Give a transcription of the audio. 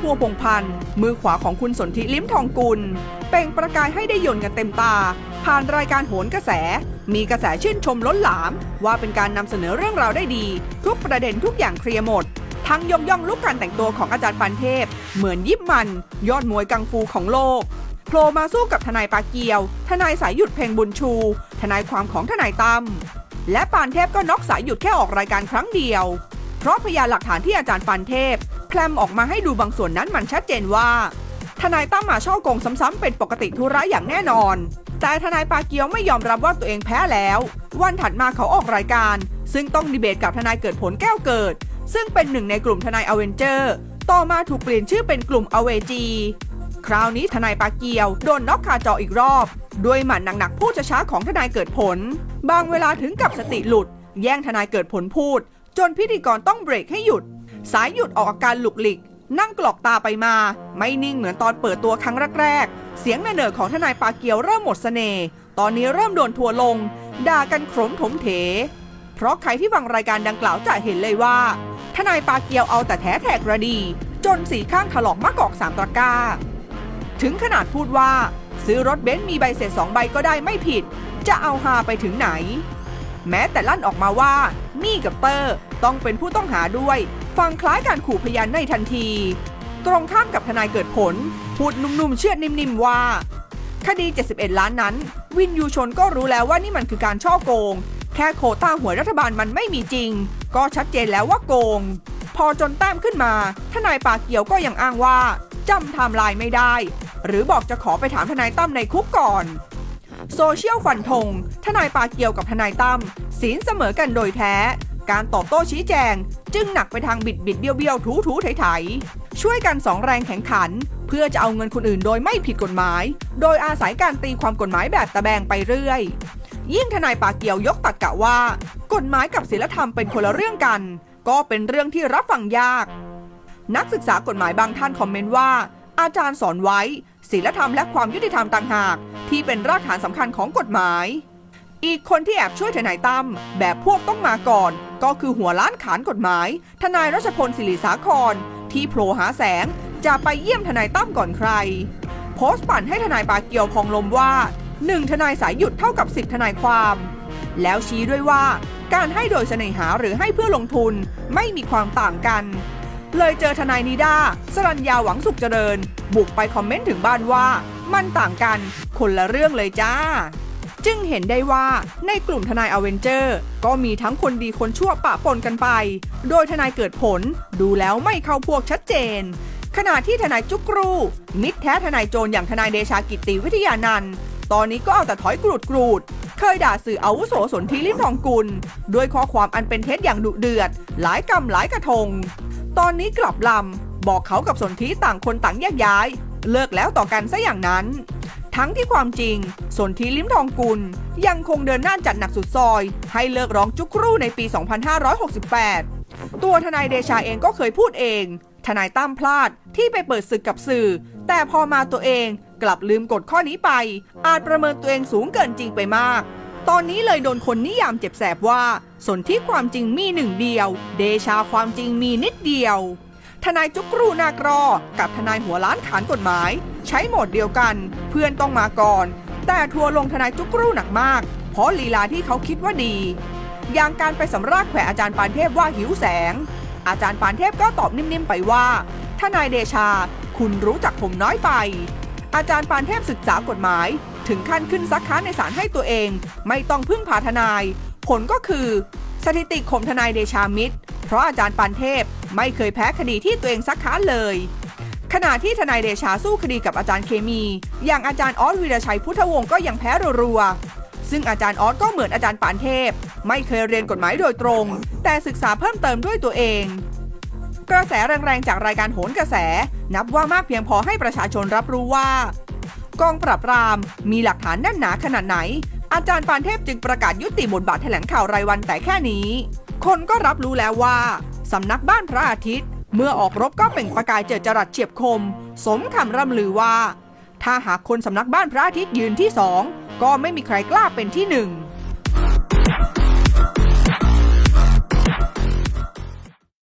พัวพงพันธ์มือขวาของคุณสนธิลิ้มทองกุล เป่งประกายให้ได้ยนกันเต็มตา ผ่านรายการโหนกระแส มีกระแสชื่นชมล้นหลาม ว่าเป็นการนำเสนอเรื่องราวได้ดี ทุกประเด็นทุกอย่างเคลียร์หมด ทั้งยกย่องลุกการแต่งตัวของอาจารย์ปันเทพ เหมือนยิบมัน ยอดมวยกังฟูของโลกโผล่มาสู้กับทนายปาเกียว ทนายสายหยุดเพลงบุญชู ทนายความของทนายตั้มและปานเทพก็น็อกสายหยุดแค่ออกรายการครั้งเดียว เพราะพยานหลักฐานที่อาจารย์ปานเทพ แพลมออกมาให้ดูบางส่วนนั้นมันชัดเจนว่า ทนายตั้มมาช่อกงซ้ำๆเป็นปกติธุระอย่างแน่นอน แต่ทนายปาเกียวไม่ยอมรับว่าตัวเองแพ้แล้ว วันถัดมาเขาออกรายการ ซึ่งต้องดีเบตกับทนายเกิดผลแก้วเกิด ซึ่งเป็นหนึ่งในกลุ่มทนายอเวนเจอร์ ต่อมาถูกเปลี่ยนชื่อเป็นกลุ่มอเวจีคราวนี้ทนายปาเกียวโดนน็อกคาจออีกรอบ ด้วยหมัดหนักๆพูดช้าๆของทนายเกิดผล บางเวลาถึงกับสติหลุด แย่งทนายเกิดผลพูด จนพิธีกรต้องเบรกให้หยุด สายหยุดออกอาการหลุกหลิก นั่งกรอกตาไปมา ไม่นิ่งเหมือนตอนเปิดตัวครั้งแรกๆ เสียงเนอของทนายปาเกียวเริ่มหมดเสน่ห์ตอนนี้เริ่มโดนทัวลง ด่ากันโขมถมเถ เพราะใครที่ฟังรายการดังกล่าวจะเห็นเลยว่า ทนายปาเกียวเอาแต่แท้แทกระดี จนสีข้างถลอกมากอกสามตะก้า ถึงขนาดพูดว่า ซื้อรถเบนซ์มีใบเสร็จสองใบก็ได้ไม่ผิด จะเอาฮาไปถึงไหน แม้แต่ลั่นออกมาว่ามี่กับเตอร์ต้องเป็นผู้ต้องหาด้วย ฟังคล้ายการขู่พยานในทันที ตรงข้ามกับทนายเกิดผล พูดนุ่มๆเชื่อดนิ่มๆว่า คดี 71 ล้านนั้น วินยูชนก็รู้แล้วว่านี่มันคือการช่อโกง แค่โควต้าหวยรัฐบาลมันไม่มีจริง ก็ชัดเจนแล้วว่าโกง พอจนแต้มขึ้นมา ทนายปาเกียวก็ยังอ้างว่าจำไทม์ไลน์ไม่ได้ หรือบอกจะขอไปถามทนายตั้มในคุกก่อนโซเชียลฟันธงทนายปาเกียวกับทนายตั้มศีลเสมอกันโดยแท้ การตอบโต้ชี้แจง จึงหนักไปทางบิดบิดเบี้ยวเบี้ยวถูถูไถไถช่วยกันสองแรงแข่งขัน เพื่อจะเอาเงินคนอื่นโดยไม่ผิดกฎหมาย โดยอาศัยการตีความกฎหมายแบบตะแบงไปเรื่อย ยิ่งทนายปาเกียวยกตักกะว่า กฎหมายกับศีลธรรมเป็นคนละเรื่องกัน ก็เป็นเรื่องที่รับฟังยาก นักศึกษากฎหมายบางท่านคอมเมนต์ว่า อาจารย์สอนไว้ศีลธรรมและความยุติธรรมต่างหาก ที่เป็นรากฐานสำคัญของกฎหมาย อีกคนที่แอบช่วยทนายตั้มแบบพวกต้องมาก่อน ก็คือหัวล้านขานกฎหมาย ทนายรัชพลศิริสาคร ที่โผล่หาแสงจะไปเยี่ยมทนายตั้มก่อนใคร โพสต์ปั่นให้ทนายปาเกียวพองลมว่าหนึ่งทนายสายหยุดเท่ากับสิบทนายความ แล้วชี้ด้วยว่า การให้โดยเสน่หาหรือให้เพื่อลงทุนไม่มีความต่างกัน เลยเจอทนายนิด้าสรัญญาหวังสุขเจริญ บุกไปคอมเมนต์ถึงบ้านว่า มันต่างกัน คนละเรื่องเลยจ้า จึงเห็นได้ว่าในกลุ่มทนายอเวนเจอร์ ก็มีทั้งคนดีคนชั่วปะปนกันไป โดยทนายเกิดผลดูแล้วไม่เข้าพวกชัดเจน ขณะที่ทนายจุกรู มิตรแท้ทนายโจรอย่างทนายเดชากิติวิทยานันท์ตอนนี้ก็เอาแต่ถอยกรูดกรูด เคยด่าสื่ออาวุโสสนธิลิมทองกุล ด้วยข้อความอันเป็นเท็จอย่างดุเดือด หลายกรรมหลายกระทง ตอนนี้กลับลำ บอกเขากับสนธิต่างคนต่างแยกย้าย เลิกแล้วต่อกันซะอย่างนั้น ทั้งที่ความจริง สนธิลิ้มทองกุล ยังคงเดินหน้าจัดหนักสุดซอย ให้เลิกร้องจุกรูในปี 2568 ตัวทนายเดชาเองก็เคยพูดเอง ทนายตั้มพลาดที่ไปเปิดศึกกับสื่อ แต่พอมาตัวเองกลับลืมกฎข้อนี้ไป อาจประเมินตัวเองสูงเกินจริงไปมาก ตอนนี้เลยโดนคนนิยามเจ็บแสบว่า สนที่ความจริงมีหนึ่งเดียว เดชาความจริงมีนิดเดียวทนายจุกรูนากรอ กับทนายหัวล้านขานกฎหมาย ใช้โหมดเดียวกัน เพื่อนต้องมาก่อน แต่ทัวร์ลงทนายจุกรูหนักมาก เพราะลีลาที่เขาคิดว่าดี อย่างการไปสำรากแขวอาจารย์ปานเทพว่าหิวแสง อาจารย์ปานเทพก็ตอบนิ่มๆไปว่าทนายเดชา คุณรู้จักผมน้อยไป อาจารย์ปานเทพศึกษากฎหมาย ถึงขั้นขึ้นซักค้านในศาลให้ตัวเอง ไม่ต้องพึ่งพาทนาย ผลก็คือ สถิติข่มทนายเดชามิตร เพราะอาจารย์ปานเทพไม่เคยแพ้คดีที่ตัวเองซักค้านเลย ขณะที่ทนายเดชาสู้คดีกับอาจารย์เคมี อย่างอาจารย์ออสวีรชัยพุทธวงศ์ก็ยังแพ้รัวๆซึ่งอาจารย์ออสก็เหมือนอาจารย์ปานเทพ ไม่เคยเรียนกฎหมายโดยตรง แต่ศึกษาเพิ่มเติมด้วยตัวเอง กระแสแรงๆจากรายการโหนกระแส นับว่ามากเพียงพอให้ประชาชนรับรู้ว่ากองปราบปรามมีหลักฐานแน่นหนาขนาดไหน อาจารย์ปานเทพจึงประกาศยุติบทบาทแถลงข่าวรายวันแต่แค่นี้ คนก็รับรู้แล้วว่าสำนักบ้านพระอาทิตย์ เมื่อออกรบก็เปล่งประกายเจิดจรัสเฉียบคม สมคำร่ำลือว่า ถ้าหากคนสำนักบ้านพระอาทิตย์ยืนที่สองก็ไม่มีใครกล้าเป็นที่หนึ่ง